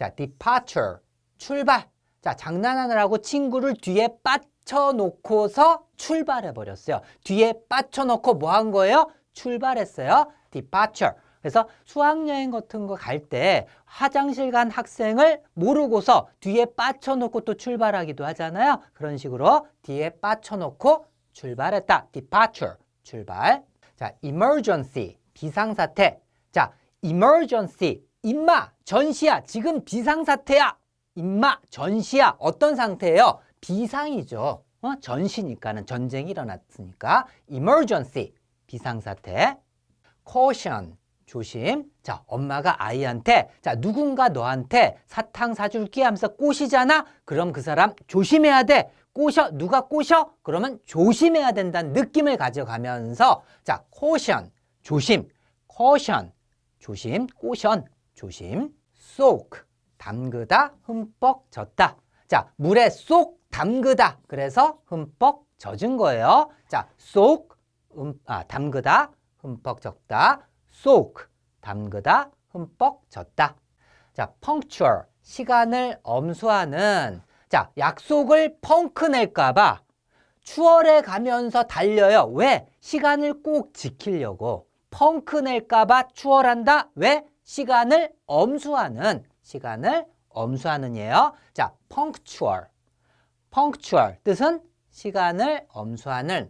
자, departure. 출발. 자, 장난하느라고 친구를 뒤에 빠쳐놓고서 출발해 버렸어요. 뒤에 빠쳐놓고 뭐 한 거예요? 출발했어요. departure. 그래서 수학여행 같은 거 갈 때 화장실 간 학생을 모르고서 뒤에 빠쳐놓고 또 출발하기도 하잖아요. 그런 식으로 뒤에 빠쳐놓고 출발했다. departure. 출발. 자, emergency. 비상사태. 자, emergency. 임마, 전시야. 지금 비상사태야. 임마, 전시야. 어떤 상태예요? 비상이죠. 어? 전시니까는 전쟁이 일어났으니까 emergency. 비상사태. caution. 조심. 자, 엄마가 아이한테 자, 누군가 너한테 사탕 사줄게 하면서 꼬시잖아. 그럼 그 사람 조심해야 돼. 꼬셔. 누가 꼬셔? 그러면 조심해야 된다는 느낌을 가져가면서 자, caution. 조심. caution. 조심. caution. 조심. soak. 담그다, 흠뻑 젖다. 자, 물에 쏙 담그다. 그래서 흠뻑 젖은 거예요. 자, soak. 음, 아, 담그다, 흠뻑 젖다. soak. 담그다, 흠뻑 젖다. 자, punctual. 시간을 엄수하는. 자, 약속을 펑크 낼까 봐 추월해 가면서 달려요. 왜? 시간을 꼭 지키려고. 펑크 낼까 봐 추월한다. 왜? 시간을 엄수하는. 시간을 엄수하는 예요. 자, punctual. punctual 뜻은 시간을 엄수하는.